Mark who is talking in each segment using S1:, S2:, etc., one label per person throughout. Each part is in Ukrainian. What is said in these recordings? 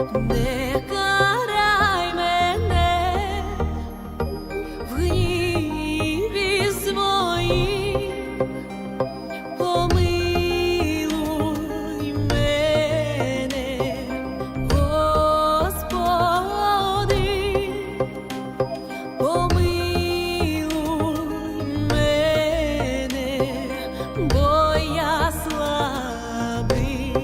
S1: не карай мене в гніві з моїм, помилуй мене, Господи, помилуй мене, бо я слабий.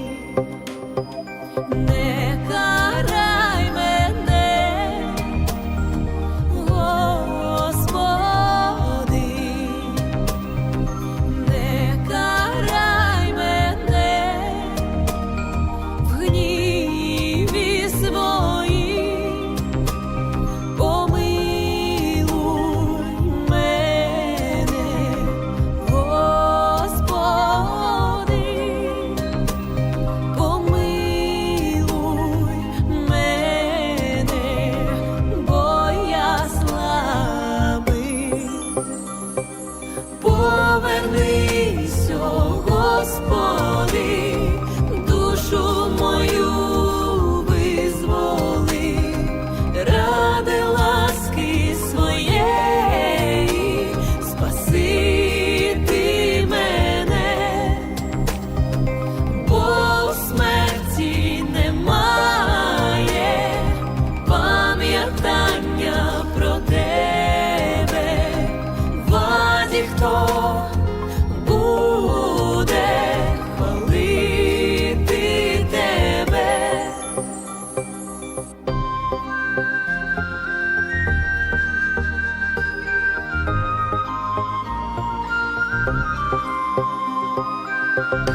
S1: Thank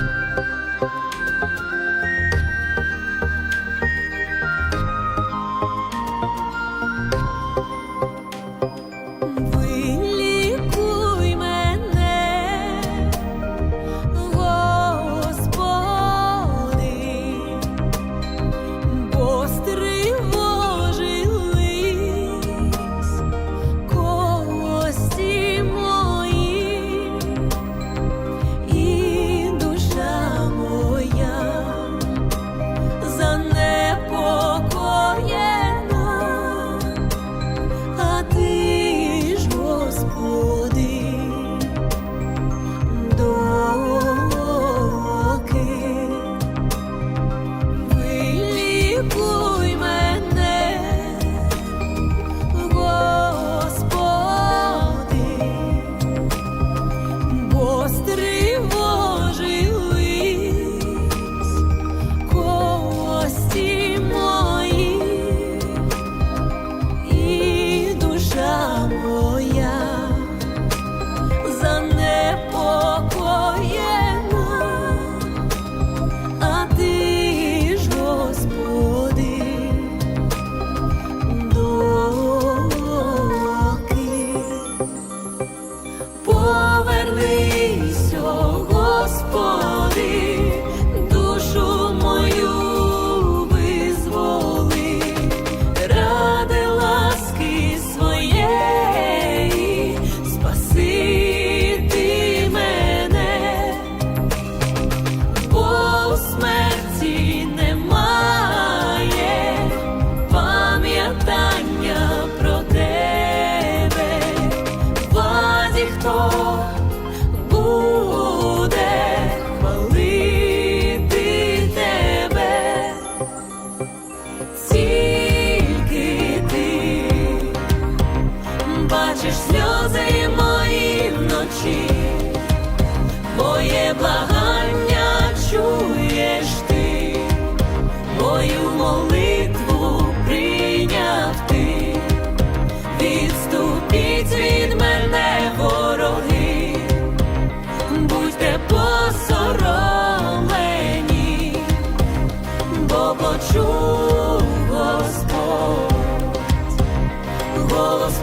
S1: you. across the світі, хто буде хвалити тебе, тільки ти бачиш сльози мої вночі, моє благо.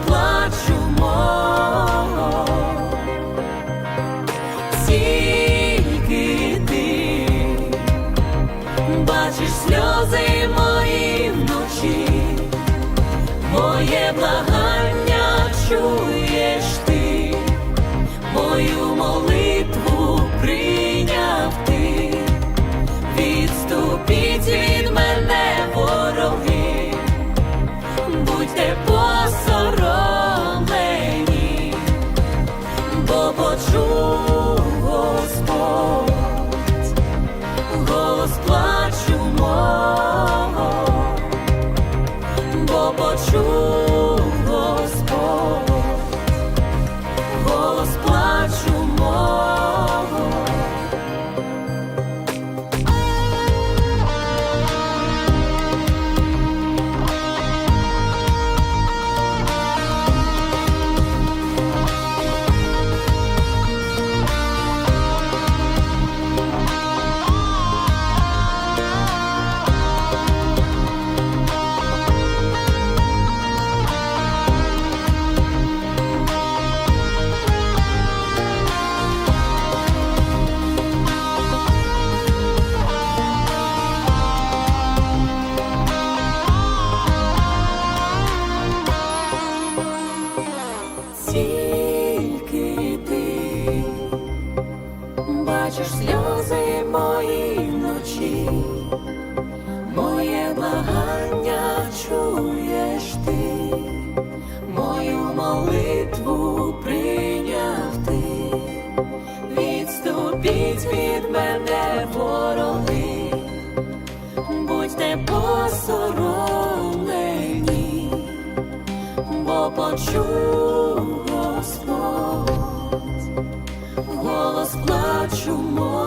S1: плачемо, тільки ти бачиш сльози мої вночі, моє благання чує. Бо будьте посоромлені бо почув Господь голос плачу мого,